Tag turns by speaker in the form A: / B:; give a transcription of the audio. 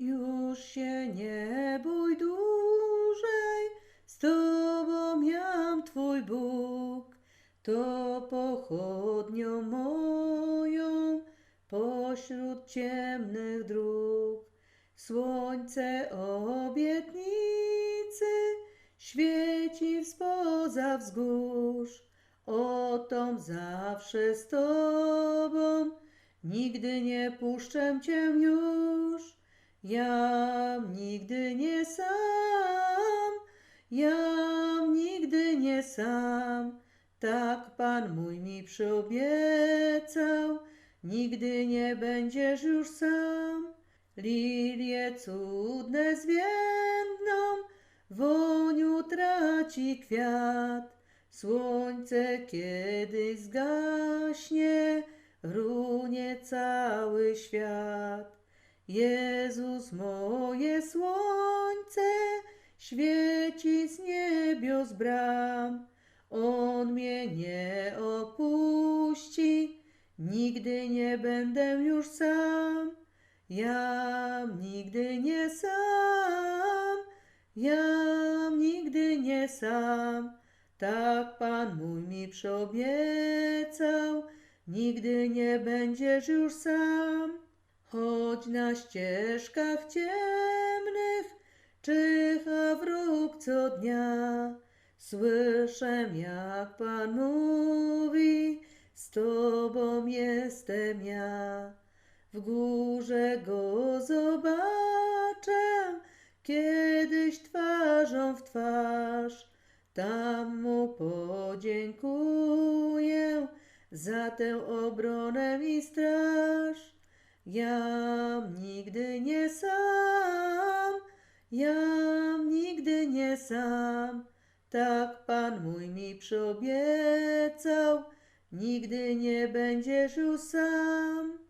A: Już się nie bój dłużej, z Tobą jam Twój Bóg, to pochodnią moją pośród ciemnych dróg. Słońce obietnicy świeci spoza wzgórz, otom zawsze z Tobą, nigdy nie puszczę Cię już. Jam nigdy nie sam, jam nigdy nie sam, tak Pan mój mi przyobiecał, nigdy nie będziesz już sam. Lilie cudne zwiędną, woniu traci kwiat, słońce kiedyś zgaśnie, runie cały świat. Jezus moje słońce świeci z niebios bram. On mnie nie opuści, nigdy nie będę już sam. Jam nigdy nie sam, jam nigdy nie sam. Tak Pan mój mi przyobiecał, nigdy nie będziesz już sam. Choć na ścieżkach ciemnych czyha wróg co dnia, słyszę jak Pan mówi, z Tobą jestem ja. W górze go zobaczę, kiedyś twarzą w twarz, tam mu podziękuję za tę obronę i straż. Jam nigdy nie sam, jam nigdy nie sam, tak Pan mój mi przyobiecał, nigdy nie będziesz już sam.